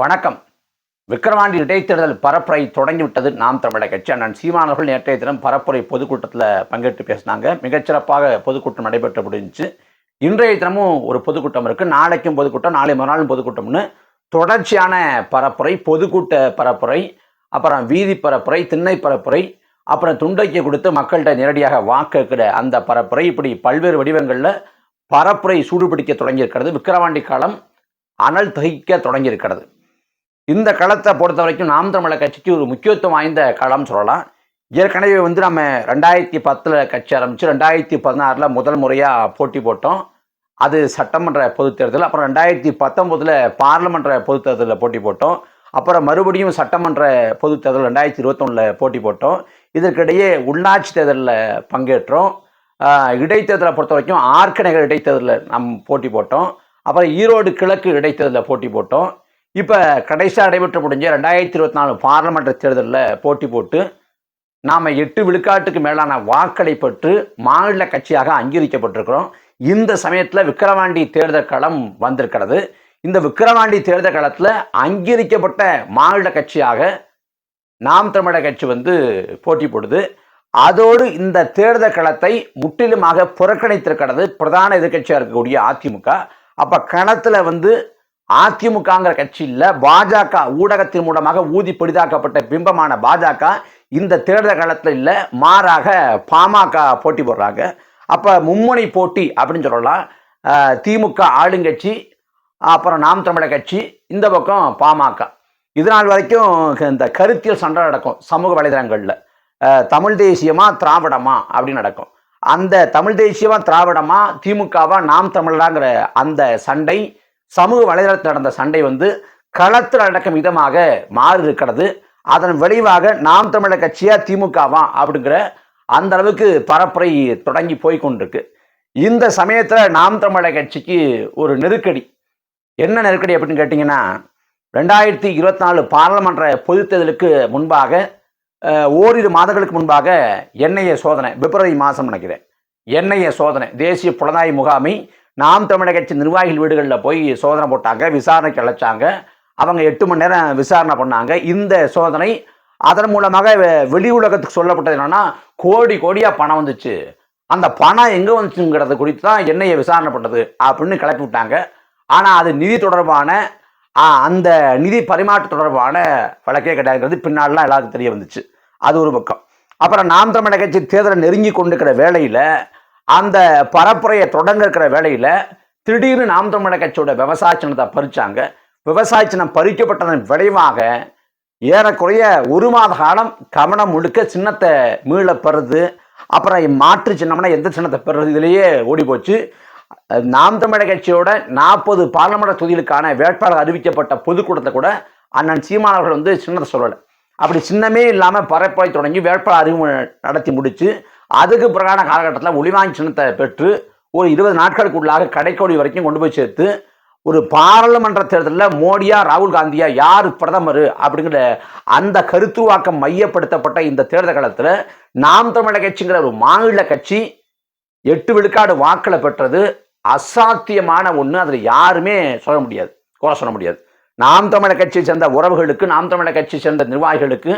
வணக்கம். விக்கிரவாண்டி இடைத்தேர்தல் பரப்புரை தொடங்கிவிட்டது நாம் தமிழக கட்சி. அண்ணன் சீமானவர்கள் நேற்றைய தினம் பரப்புரை பொதுக்கூட்டத்தில் பங்கேற்று பேசினாங்க. மிகச்சிறப்பாக பொதுக்கூட்டம் நடைபெற்று முடிஞ்சு இன்றைய தினமும் ஒரு பொதுக்கூட்டம் இருக்குது நாளைக்கும் பொதுக்கூட்டம் நாளை மறுநாளும் பொதுக்கூட்டம்னு தொடர்ச்சியான பரப்புரை பொதுக்கூட்ட பரப்புரை அப்புறம் வீதி பரப்புரை திண்ணை பரப்புரை அப்புறம் துண்டைக்கு கொடுத்து மக்கள்கிட்ட நேரடியாக வாக்குக்கிற அந்த பரப்புரை. இப்படி பல்வேறு வடிவங்களில் பரப்புரை சூடுபிடிக்க தொடங்கியிருக்கிறது. விக்கிரவாண்டி காலம் அனல் தகிக்க தொடங்கியிருக்கிறது. இந்த களத்தை பொறுத்த வரைக்கும் நாம் தமிழர் கட்சிக்கு ஒரு முக்கியத்துவம் வாய்ந்த களம் சொல்லலாம். ஏற்கனவே வந்து நம்ம ரெண்டாயிரத்தி பத்தில் கட்சி ஆரம்பித்து ரெண்டாயிரத்தி பதினாறில் முதல் முறையாக போட்டி போட்டோம். அது சட்டமன்ற பொதுத் தேர்தல் அப்புறம் ரெண்டாயிரத்தி பத்தொம்போதில் பார்லமென்ற பொதுத் தேர்தலில் போட்டி போட்டோம். அப்புறம் மறுபடியும் சட்டமன்ற பொதுத் தேர்தல் ரெண்டாயிரத்தி இருபத்தொன்னில் போட்டி போட்டோம். இதற்கிடையே உள்ளாட்சி தேர்தலில் பங்கேற்றோம். இடைத்தேர்தலை பொறுத்த வரைக்கும் ஆர்கநகர் இடைத்தேர்தலில் நம் போட்டி போட்டோம். அப்புறம் ஈரோடு கிழக்கு இடைத்தேர்தலில் போட்டி போட்டோம். இப்போ கடைசியாக நடைபெற்று முடிஞ்ச ரெண்டாயிரத்தி இருபத்தி நாலு பாராளுமன்ற தேர்தலில் போட்டி போட்டு நாம் எட்டு விழுக்காட்டுக்கு மேலான வாக்களை பெற்று மாநில கட்சியாக அங்கீகரிக்கப்பட்டிருக்கிறோம். இந்த சமயத்தில் விக்கிரவாண்டி தேர்தல் களம் வந்திருக்கிறது. இந்த விக்கிரவாண்டி தேர்தல் களத்தில் அங்கீகரிக்கப்பட்ட மாநில கட்சியாக நாம் தமிழக கட்சி வந்து போட்டி போடுது. அதோடு இந்த தேர்தல் களத்தை முற்றிலுமாக புறக்கணித்திருக்கிறது பிரதான எதிர்க்கட்சியாக இருக்கக்கூடிய அதிமுக. அப்போ களத்தில் வந்து அதிமுகங்கிற கட்சியில் பாஜக ஊடகத்தின் மூலமாக ஊதி பெரிதாக்கப்பட்ட பிம்பமான பாஜக இந்த தேர்தல் காலத்தில் இல்லை மாறாக பாமக போட்டி போடுறாங்க. அப்போ மும்முனை போட்டி அப்படின்னு சொல்லலாம். திமுக ஆளுங்கட்சி அப்புறம் நாம் தமிழர் கட்சி இந்த பக்கம் பாமக. இதனால் வரைக்கும் இந்த கருத்தியல் சண்டை நடக்கும் சமூக வலைதளங்களில். தமிழ் தேசியமா திராவிடமா அப்படின்னு நடக்கும். அந்த தமிழ் தேசியமா திராவிடமா திமுகவா நாம் தமிழராங்கிற அந்த சண்டை சமூக வலைதளத்தில் நடந்த சண்டை வந்து களத்தில் நடக்கும் விதமாக மாறி இருக்கிறது அதன் விளைவாக நாம் தமிழர் கட்சியா திமுகவா அப்படிங்கிற அந்த அளவுக்கு பரப்புரை தொடங்கி போய் கொண்டிருக்கு. இந்த சமயத்தில் நாம் தமிழர் கட்சிக்கு ஒரு நெருக்கடி. என்ன நெருக்கடி அப்படின்னு கேட்டிங்கன்னா ரெண்டாயிரத்தி இருபத்தி நாலு பாராளுமன்ற பொதுத் தேர்தலுக்கு முன்பாக ஓரிரு மாதங்களுக்கு முன்பாக என்ஐஏ சோதனை பிப்ரவரி மாதம் நினைக்கிறேன். என்ஐஏ சோதனை தேசிய புலனாய்வு முகாமை நாம் தமிழக கட்சி நிர்வாகிகள் வீடுகளில் போய் சோதனை போட்டாங்க விசாரணைக்கு அழைச்சாங்க. அவங்க எட்டு மணி நேரம் விசாரணை பண்ணாங்க. இந்த சோதனை அதன் மூலமாக வெ- வெளி உலகத்துக்கு சொல்லப்பட்டது என்னென்னா கோடி கோடியாக பணம் வந்துச்சு. அந்த பணம் எங்கே வந்துச்சுங்கிறது குறித்து தான் என்னைய விசாரணை பண்ணது அப்படின்னு கிளப்பி விட்டாங்க. ஆனால் அது நிதி தொடர்பான அந்த நிதி பரிமாற்ற தொடர்பான வழக்கே கிடையாதுங்கிறது பின்னாடிலாம் எல்லாருக்கும் தெரிய வந்துச்சு. அது ஒரு பக்கம். அப்புறம் நாம் தமிழக கட்சி தேர்தலை நெருங்கி கொண்டிருக்கிற வேளையில் அந்த பரப்புரையை தொடங்க இருக்கிற வேலையில் திடீர்னு நாம் தமிழர் கட்சியோட விவசாய சின்னத்தை பறிச்சாங்க. விவசாய சின்னம் பறிக்கப்பட்டதன் விளைவாக ஏறக்குறைய ஒரு மாத காலம் கவனம் முழுக்க சின்னத்தை மீள பெறுது. அப்புறம் மாற்று சின்னம்னா எந்த சின்னத்தை பெறுறது? இதுலேயே ஓடி போச்சு நாம் தமிழர் கட்சியோட நாற்பது பாராளுமன்ற தொகுதிகளுக்கான வேட்பாளர் அறிவிக்கப்பட்ட பொதுக்கூட்டத்தை கூட அண்ணன் சீமானவர்கள் வந்து சின்னத்தை சொல்லலை. அப்படி சின்னமே இல்லாமல் பரப்பை தொடங்கி வேட்பாளர் அறிமுகம் நடத்தி முடிச்சு அதுக்கு பிறகான காலகட்டத்தில் ஒளிவாங்கி சின்னத்தை பெற்று ஒரு இருபது நாட்களுக்குள்ளாக கடைக்கோடி வரைக்கும் கொண்டு போய் சேர்த்து ஒரு பாராளுமன்ற தேர்தலில் மோடியா ராகுல் காந்தியா யார் பிரதமர் அப்படிங்கிற அந்த கருத்துருவாக்கம் மையப்படுத்தப்பட்ட இந்த தேர்தல் காலத்தில் நாம் தமிழக கட்சிங்கிற ஒரு மாநில கட்சி எட்டு விழுக்காடு வாக்களை பெற்றது அசாத்தியமான ஒன்று அதில் யாருமே சொல்ல முடியாது குறை சொல்ல முடியாது. நாம் தமிழர் கட்சியை சேர்ந்த உறவுகளுக்கு நாம் தமிழர் கட்சியை சேர்ந்த நிர்வாகிகளுக்கு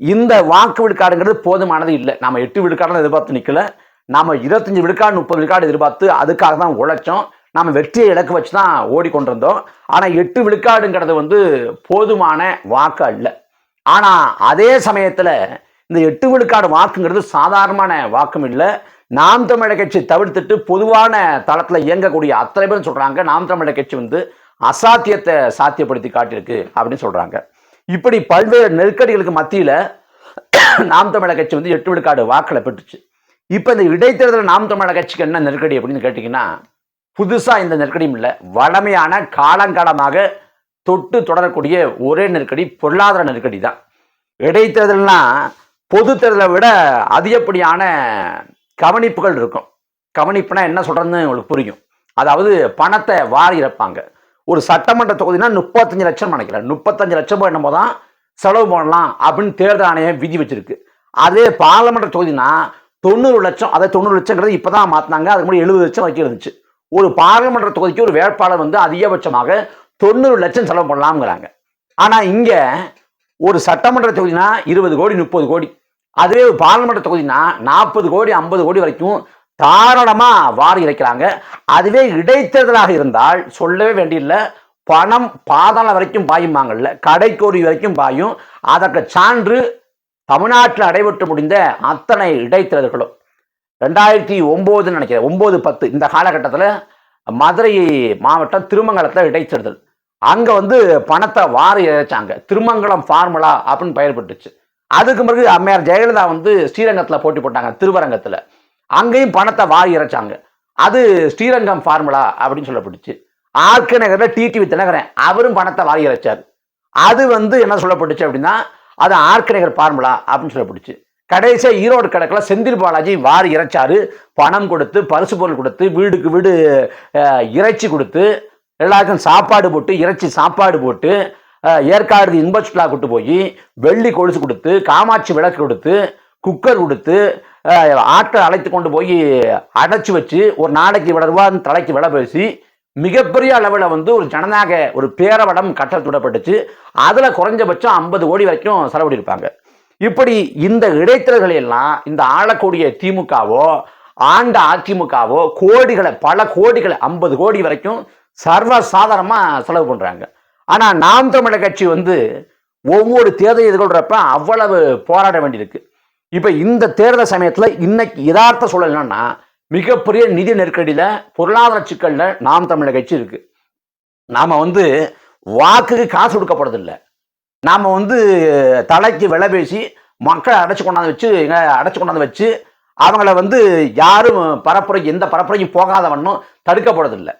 இந்த வாக்கு விழுக்காடுங்கிறது போதுமானது இல்லை. நம்ம எட்டு விழுக்காடுலாம் எதிர்பார்த்து நிற்கல நாம் இருபத்தஞ்சி விழுக்காடு முப்பது விழுக்காடு எதிர்பார்த்து அதுக்காக தான் உழைச்சோம். நாம் வெற்றியை இலக்கு வச்சு தான் ஓடிக்கொண்டிருந்தோம். ஆனால் எட்டு விழுக்காடுங்கிறது வந்து போதுமான வாக்கு அல்ல. ஆனால் அதே சமயத்தில் இந்த எட்டு விழுக்காடு வாக்குங்கிறது சாதாரணமான வாக்கும் இல்லை. நாம் தமிழர் கட்சி தவிர்த்துட்டு பொதுவான தளத்தில் இயங்கக்கூடிய அத்தனை பேரும் சொல்கிறாங்க நாம் தமிழர் கட்சி வந்து அசாத்தியத்தை சாத்தியப்படுத்தி காட்டியிருக்கு அப்படின்னு சொல்கிறாங்க இப்படி பல்வேறு நெருக்கடிகளுக்கு மத்தியில் நாம் தமிழக கட்சி வந்து எட்டு விழுக்காடு வாக்களை பெற்றுச்சு. இப்போ இந்த இடைத்தேர்தல் நாம் தமிழக கட்சிக்கு என்ன நெருக்கடி அப்படின்னு கேட்டிங்கன்னா புதுசாக இந்த நெருக்கடியும் இல்லை. வளமையான காலங்காலமாக தொட்டு தொடரக்கூடிய ஒரே நெருக்கடி பொருளாதார நெருக்கடி தான். இடைத்தேர்தல்னா பொது தேர்தலை விட அதிகப்படியான கவனிப்புகள் இருக்கும். கவனிப்புனா என்ன சொல்கிறதுன்னு உங்களுக்கு புரியும். அதாவது பணத்தை வாரி இறப்பாங்க. ஒரு சட்டமன்ற தொகுதினா முப்பத்தஞ்சு லட்சம் நினைக்கிறேன். முப்பத்தஞ்சு லட்சம் என்னமோ தான் செலவு பண்ணலாம் அப்படின்னு தேர்தல் ஆணையம் விதி வச்சிருக்கு. அதே பாராளுமன்ற தொகுதினா தொண்ணூறு லட்சம் அதை தொண்ணூறு லட்சங்கிறது இப்போ தான் மாற்றினாங்க அதுக்கு முன்னாடி எழுபது லட்சம் வரைக்கும் இருந்துச்சு. ஒரு பாராளுமன்ற தொகுதிக்கு ஒரு வேட்பாளர் வந்து அதிகபட்சமாக தொண்ணூறு லட்சம் செலவு பண்ணலாம்ங்கிறாங்க. ஆனால் இங்கே ஒரு சட்டமன்ற தொகுதினா இருபது கோடி முப்பது கோடி. அதுவே ஒரு பாராளுமன்ற தொகுதினா நாற்பது கோடி ஐம்பது கோடி வரைக்கும் தாராளமாக வாரி இறைக்கிறாங்க அதுவே இடைத்தேர்தலாக இருந்தால் சொல்லவே வேண்டியதில்லை பணம் பாதாளம் வரைக்கும் பாயுமாங்கல்ல கடைக்கோடி வரைக்கும் பாயும். அதற்கு சான்று தமிழ்நாட்டில் நடைபெற்று முடிந்த அத்தனை இடைத்தேர்தல்களும். ரெண்டாயிரத்தி ஒம்போதுன்னு நினைக்கிறேன். ஒம்பது பத்து. இந்த காலகட்டத்தில் மதுரை மாவட்டம் திருமங்கலத்தில் இடைத்தேர்தல். அங்கே வந்து பணத்தை வாரி இறைச்சாங்க. திருமங்கலம் ஃபார்முலா அப்படின்னு பெயர் பெற்றுச்சு. அதுக்கு பிறகு அம்மையார் ஜெயலலிதா வந்து ஸ்ரீரங்கத்தில் போட்டி போட்டாங்க. திருவரங்கத்தில். அங்கேயும் பணத்தை வாரி இறைச்சாங்க. அது ஸ்ரீரங்கம் ஃபார்முலா அப்படின்னு சொல்லப்பட்டுச்சு. ஆர்கே நகரில் டிடிவி தினகரன் அவரும் பணத்தை வாரி இறைச்சார். அது வந்து என்ன சொல்லப்பட்டுச்சு அப்படின்னா அது ஆர்கே நகர் ஃபார்முலா அப்படின்னு சொல்லப்பட்டுச்சு. கடைசியாக ஈரோடு கிழக்கில் செந்தில் பாலாஜி வாரி இறைச்சாரு. பணம் கொடுத்து பரிசு பொருள் கொடுத்து வீடுக்கு வீடு இறைச்சி கொடுத்து எல்லாருக்கும் சாப்பாடு போட்டு இறைச்சி சாப்பாடு போட்டு ஏற்காடு இன்ப சுற்றுலா கூட்டு போய் வெள்ளி கொலுசு கொடுத்து காமாட்சி விளக்கு கொடுத்து குக்கர் கொடுத்து ஆட்களை அழைத்து கொண்டு போய் அடைச்சி வச்சு ஒரு நாளைக்கு இவ்வளவு ரூபான்னு தலைக்கு விலை பேசி மிகப்பெரிய அளவில் வந்து ஒரு ஜனநாயக ஒரு பேரவடம் கட்டத்துடப்பட்டுச்சு அதில் குறைஞ்சபட்சம் ஐம்பது கோடி வரைக்கும் செலவிடிருப்பாங்க இப்படி இந்த இடைத்தரகளை எல்லாம் இந்த ஆளக்கூடிய திமுகவோ ஆண்ட அதிமுகவோ கோடிகளை பல கோடிகளை ஐம்பது கோடி வரைக்கும் சர்வ சாதாரணமாக செலவு பண்ணுறாங்க ஆனால் நாம் தமிழர் கட்சி வந்து ஒவ்வொரு தேர்தல் எதிர்கொள்கிறப்ப அவ்வளவு போராட வேண்டியிருக்கு. இப்போ இந்த தேர்தல் சமயத்தில் இன்னைக்கு யதார்த்த சூழல் என்னன்னா மிகப்பெரிய நிதி நெருக்கடியில் பொருளாதார சிக்கலில் நாம் தமிழக கட்சி இருக்கு. நாம் வந்து வாக்குக்கு காசு கொடுக்கப்படுறதில்லை. நாம் வந்து தலைக்கு விலை பேசி மக்களை அடைச்சு கொண்டாந்து வச்சு எங்க அடைச்சு கொண்டாந்து வச்சு அவங்கள வந்து யாரும் பரப்புரை எந்த பரப்புரையும் போகாத வண்ணம் தடுக்கப்படுறதில்லை.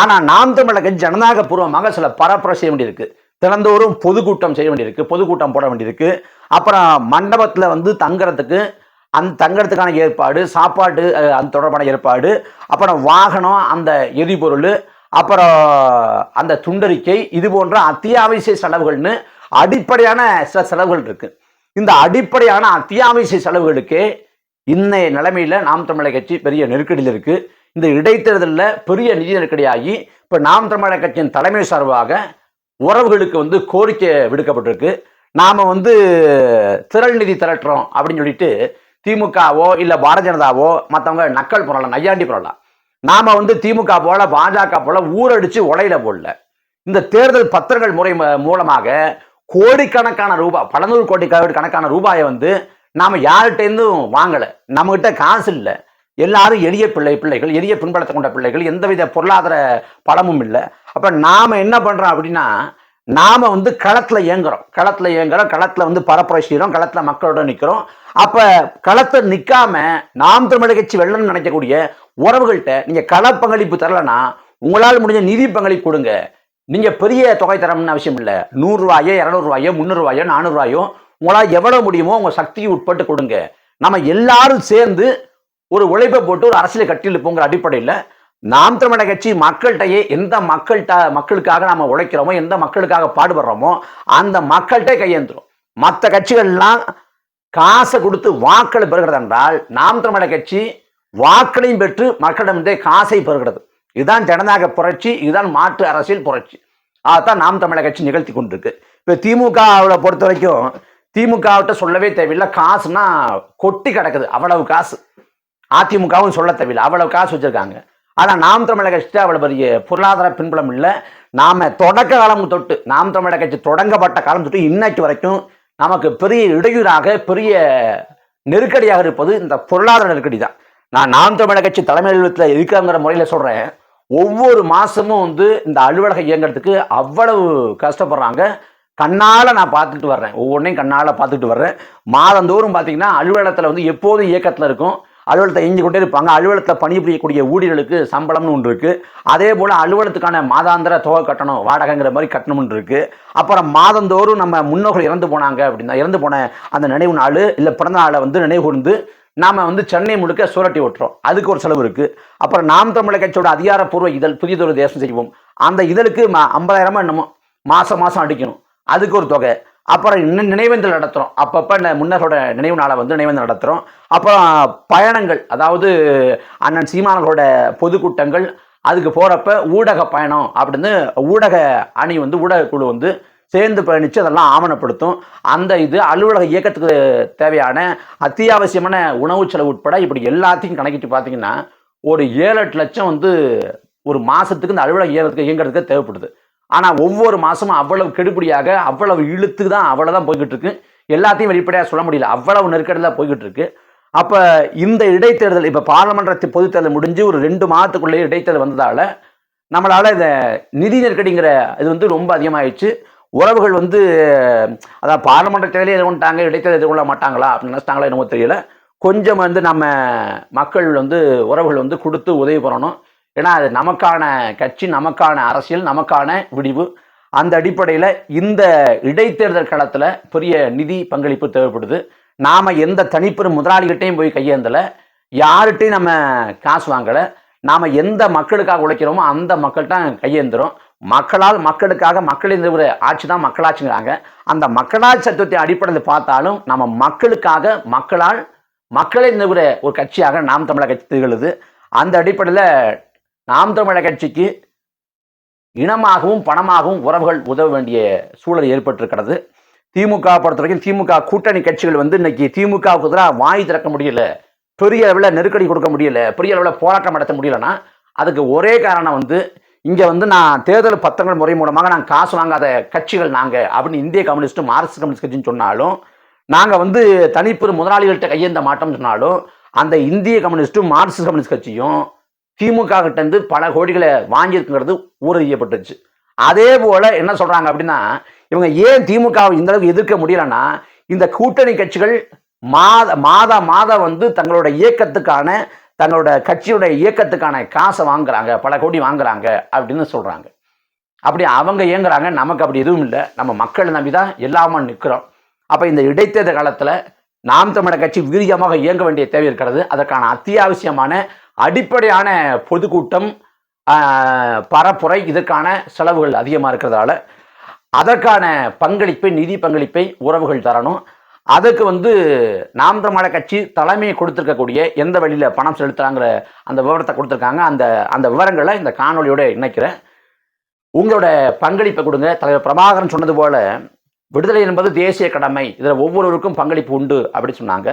ஆனால் நாம் தமிழக கட்சி ஜனநாயக பூர்வமாக சில பரப்புரை செய்ய வேண்டியிருக்கு. தினந்தோறும் பொதுக்கூட்டம் செய்ய வேண்டியிருக்கு பொதுக்கூட்டம் போட வேண்டியிருக்கு. அப்புறம் மண்டபத்தில் வந்து தங்குறதுக்கு அந்த தங்குறதுக்கான ஏற்பாடு சாப்பாடு அந்த தொடர்பான ஏற்பாடு அப்புறம் வாகனம் அந்த எரிபொருள் அப்புறம் அந்த துண்டறிக்கை இது போன்ற அத்தியாவசிய செலவுகள்னு அடிப்படையான சில செலவுகள் இருக்கு. இந்த அடிப்படையான அத்தியாவசிய செலவுகளுக்கே இன்னைய நிலைமையில் நாம் தமிழக கட்சி பெரிய நெருக்கடியில் இருக்குது இந்த இடைத்தேர்தலில் பெரிய நிதி நெருக்கடியாகி இப்போ நாம் தமிழக கட்சியின் தலைமை சார்பாக உறவுகளுக்கு வந்து கோரிக்கை விடுக்கப்பட்டிருக்கு. நாம் வந்து திரள் நிதி திரட்டுறோம் அப்படின்னு சொல்லிட்டு திமுகவோ இல்லை பாரதிய ஜனதாவோ மற்றவங்க நக்கல் போடலாம் நையாண்டி போடலாம் நாம் வந்து திமுக போல பாஜக போல ஊரடிச்சு உலையில போடல. இந்த தேர்தல் பத்திரங்கள் முறை மூலமாக கோடிக்கணக்கான ரூபாய் பல நூறு கோடி கணக்கான ரூபாயை வந்து நாம் யார்கிட்டேருந்தும் வாங்கலை. நம்மகிட்ட காசு இல்லை. எல்லாரும் எளிய பிள்ளை பிள்ளைகள் எளிய பின்பலத்தை கொண்ட பிள்ளைகள் எந்தவித பொருளாதார பலமும் இல்லை. அப்போ நாம் என்ன பண்ணுறோம் அப்படின்னா நாம் வந்து களத்தில் இயங்குறோம். களத்தில் இயங்குறோம் களத்தில் வந்து பரப்புரை செய்கிறோம் களத்தில் மக்களோட நிற்கிறோம் அப்போ களத்தை நிற்காம நாம் தமிழக கட்சி வெள்ளம்னு நினைக்கக்கூடிய உறவுகள்கிட்ட நீங்கள் கள பங்களிப்பு தரலைன்னா உங்களால் முடிஞ்ச நிதி பங்களிப்பு கொடுங்க. நீங்கள் பெரிய தொகை தரணும்னு அவசியம் இல்லை. நூறுரூவாயோ இரநூறுவாயோ முந்நூறுவாயோ நானூறுரூவாயோ உங்களால் எவ்வளோ முடியுமோ உங்கள் சக்திக்கு உட்பட்டு கொடுங்க. நம்ம எல்லாரும் சேர்ந்து ஒரு உழைப்பை போட்டு ஒரு அரசியல் கட்டியில் போங்கிற அடிப்படையில் நாம் தமிழக கட்சி மக்கள்கிட்டயே எந்த மக்கள்கிட்ட மக்களுக்காக நாம் உழைக்கிறோமோ எந்த மக்களுக்காக பாடுபடுறோமோ அந்த மக்கள்கிட்ட கையேந்துரும். மற்ற கட்சிகள்லாம் காசை கொடுத்து வாக்களை பெறுகிறது என்றால் நாம் தமிழக கட்சி வாக்களையும் பெற்று மக்களிடமிருந்தே காசை பெறுகிறது. இதுதான் ஜனநாயக புரட்சி இதுதான் மாற்று அரசியல் புரட்சி. அதான் நாம் தமிழக கட்சி நிகழ்த்தி கொண்டிருக்கு. இப்போ திமுகவில் பொறுத்த வரைக்கும் திமுகவிட்ட சொல்லவே தேவையில்லை. காசுனா கொட்டி கிடக்குது அவ்வளவு காசு. அதிமுகவும் சொல்ல தேவையில்லை. அவ்வளவு காசு வச்சிருக்காங்க. ஆனால் நாம் தமிழக கட்சி அவ்வளோ பெரிய பொருளாதார பின்புலம் இல்லை. நாம தொடக்க காலம் தொட்டு நாம் தமிழக கட்சி தொடங்கப்பட்ட காலம் தொட்டு இன்னைக்கு வரைக்கும் நமக்கு பெரிய இடையூறாக பெரிய நெருக்கடியாக இருப்பது இந்த பொருளாதார நெருக்கடி தான். நான் நாம் தமிழக கட்சி தலைமை அலுவலகத்தில் இருக்கிறங்கிற முறையில் சொல்கிறேன் ஒவ்வொரு மாதமும் வந்து இந்த அலுவலகம் இயங்குறதுக்கு அவ்வளவு கஷ்டப்படுறாங்க. கண்ணால் நான் பார்த்துட்டு வர்றேன். ஒவ்வொன்றையும் கண்ணால் பார்த்துட்டு வர்றேன். மாதந்தோறும் பார்த்தீங்கன்னா அலுவலகத்தில் வந்து எப்போதும் இயக்கத்தில் இருக்கும். அலுவலகத்தை இயங்கி கொண்டே இருப்பாங்க. அலுவலகத்தில் பணிபுரியக்கூடிய ஊழியர்களுக்கு சம்பளம்னு ஒன்று இருக்குது அதே போல் அலுவலகத்துக்கான மாதாந்திர தொகை கட்டணம் வாடகைங்கிற மாதிரி கட்டணம்னு இருக்குது அப்புறம் மாதந்தோறும் நம்ம முன்னோர்கள் இறந்து போனாங்க அப்படின்னா இறந்து போன அந்த நினைவு நாள் இல்லை பிறந்த நாளை வந்து நினைவு கூர்ந்து நாம் வந்து சென்னை முழுக்க சுரட்டி விட்டுறோம் அதுக்கு ஒரு செலவு இருக்குது அப்புறம் நாம் தமிழக கட்சியோட அதிகாரப்பூர்வ இதழ் புதியதொரு தேசம் செய்வோம். அந்த இதழுக்கு ம ஐம்பதாயிரமா என்னமோ மாதம் மாதம் அடிக்கணும். அதுக்கு ஒரு தொகை. அப்புறம் இன்னும் நினைவேந்தல் நடத்துகிறோம் அப்பப்போ இந்த முன்னரோட நினைவு நாளை வந்து நினைவேந்தல் நடத்துகிறோம் அப்புறம் பயணங்கள் அதாவது அண்ணன் சீமானர்களோட பொதுக்கூட்டங்கள் அதுக்கு போகிறப்ப ஊடக பயணம் அப்படின்னு ஊடக அணி வந்து ஊடக குழு வந்து சேர்ந்து பயணித்து அதெல்லாம் ஆவணப்படுத்தும். அந்த இது அலுவலக இயக்கத்துக்கு தேவையான அத்தியாவசியமான உணவு செலவு உட்பட இப்படி எல்லாத்தையும் கணக்கிட்டு பார்த்தீங்கன்னா ஒரு ஏழு எட்டு லட்சம் வந்து ஒரு மாதத்துக்கு இந்த அலுவலக இயக்கத்துக்கு இயங்குறதுக்கு தேவைப்படுது. ஆனால் ஒவ்வொரு மாதமும் அவ்வளவு கெடுபடியாக அவ்வளவு இழுத்து தான் அவ்வளோதான் போய்கிட்டு இருக்கு எல்லாத்தையும் வெளிப்படையாக சொல்ல முடியல. அவ்வளவு நெருக்கடியில் போய்கிட்டு இருக்கு அப்போ இந்த இடைத்தேர்தல் இப்போ பாராளுமன்ற பொதுத்தேர்தல் முடிஞ்சு ஒரு ரெண்டு மாதத்துக்குள்ளேயே இடைத்தேர்தல் வந்ததால் நம்மளால் இந்த நிதி நெருக்கடிங்கிற இது வந்து ரொம்ப அதிகமாகிடுச்சு உறவுகள் வந்து அதான் பாராளுமன்ற தேர்தலே எதிர்கொண்டாங்க இடைத்தேர்தல் எதிர்கொள்ள மாட்டாங்களா அப்படின்னு நினச்சிட்டாங்களா என்னமோ தெரியல. கொஞ்சம் வந்து நம்ம மக்கள் வந்து உறவுகள் வந்து கொடுத்து உதவி பண்ணணும் ஏன்னா அது நமக்கான கட்சி நமக்கான அரசியல் நமக்கான விடிவு. அந்த அடிப்படையில் இந்த இடைத்தேர்தல் களத்தில் பெரிய நிதி பங்களிப்பு தேவைப்படுது. நாம் எந்த தனிப்பெரும் முதலாளிகிட்டையும் போய் கையேந்தலை. யார்கிட்டையும் நம்ம காசு வாங்கலை. நாம் எந்த மக்களுக்காக உழைக்கிறோமோ அந்த மக்கள்கிட்ட கையேந்துரும். மக்களால் மக்களுக்காக மக்களின் ஒரு ஆட்சி தான் மக்களாட்சிங்கிறாங்க. அந்த மக்களாட்சி சத்துவத்தை அடிப்படையில் பார்த்தாலும் நம்ம மக்களுக்காக மக்களால் மக்களை நிறுவுற ஒரு கட்சியாக நாம் தமிழக கட்சி திகழுது. அந்த அடிப்படையில் நாம் தமிழர் கட்சிக்கு இனமாகவும் பணமாகவும் உறவுகள் உதவ வேண்டிய சூழல் ஏற்பட்டிருக்கிறது. திமுக பொறுத்த வரைக்கும் திமுக கூட்டணி கட்சிகள் வந்து இன்னைக்கு திமுகவுக்கு எதிராக வாய் திறக்க முடியல பெரிய அளவில் நெருக்கடி கொடுக்க முடியல பெரிய அளவில் போராட்டம் நடத்த முடியலன்னா அதுக்கு ஒரே காரணம் வந்து இங்கே வந்து நான் தேர்தல் பத்திரங்கள் முறை மூலமாக நாங்கள் காசு வாங்காத கட்சிகள் நாங்கள் அப்படின்னு இந்திய கம்யூனிஸ்ட்டும் மார்க்சிஸ்ட் கம்யூனிஸ்ட் கட்சின்னு சொன்னாலும் நாங்கள் வந்து தனிப்பெரும் முதலாளிகள்கிட்ட கையெழுந்த மாட்டோம்னு சொன்னாலும் அந்த இந்திய கம்யூனிஸ்ட்டும் மார்க்சிஸ்ட் கம்யூனிஸ்ட் கட்சியும் திமுக கிட்டேருந்து பல கோடிகளை வாங்கியிருக்குங்கிறது ஊரறியப்பட்டுச்சு அதே போல என்ன சொல்றாங்க அப்படின்னா இவங்க ஏன் திமுகவை இந்த அளவுக்கு எதிர்க்க முடியலன்னா இந்த கூட்டணி கட்சிகள் மாத மாதா மாதம் வந்து தங்களோட இயக்கத்துக்கான தங்களோட கட்சியோட இயக்கத்துக்கான காசை வாங்குறாங்க பல கோடி வாங்குறாங்க அப்படின்னு சொல்றாங்க. அப்படி அவங்க இயங்குறாங்க நமக்கு அப்படி எதுவும் இல்லை. நம்ம மக்கள் நம்பி தான் எல்லாமே நிற்கிறோம். அப்போ இந்த இடைத்தேர்தல் காலத்தில் நாம் தமிழர் கட்சி வீரியமாக இயங்க வேண்டிய தேவை இருக்கிறது. அதற்கான அத்தியாவசியமான அடிப்படையான பொதுக்கூட்டம் பரப்புரை இதற்கான செலவுகள் அதிகமாக இருக்கிறதால அதற்கான பங்களிப்பை நிதி பங்களிப்பை உறவுகள் தரணும். அதுக்கு வந்து நாம் தமிழர் கட்சி தலைமையை கொடுத்துருக்கக்கூடிய எந்த வழியில் பணம் செலுத்துறாங்கிற அந்த விவரத்தை கொடுத்துருக்காங்க. அந்த அந்த விவரங்களை இந்த காணொலியோடு இணைக்கிறேன் உங்களோட பங்களிப்பை கொடுங்க. தலைவர் பிரபாகரன் சொன்னது போல விடுதலை என்பது தேசிய கடமை. இதில் ஒவ்வொருவருக்கும் பங்களிப்பு உண்டு அப்படின்னு சொன்னாங்க.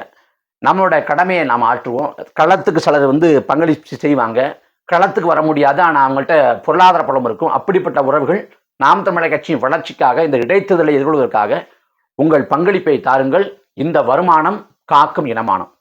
நம்மளோட கடமையை நாம் ஆற்றுவோம். களத்துக்கு சிலர் வந்து பங்களிப்பு செய்வாங்க. களத்துக்கு வர முடியாது. ஆனால் அவங்கள்ட்ட பொருளாதார பலம் இருக்கும். அப்படிப்பட்ட உறவுகள் நாம் தமிழக கட்சியின் வளர்ச்சிக்காக இந்த இடைத்தேர்தலை எதிர்கொள்வதற்காக உங்கள் பங்களிப்பை தாருங்கள். இந்த வருமானம் காக்கும் இனமானம்.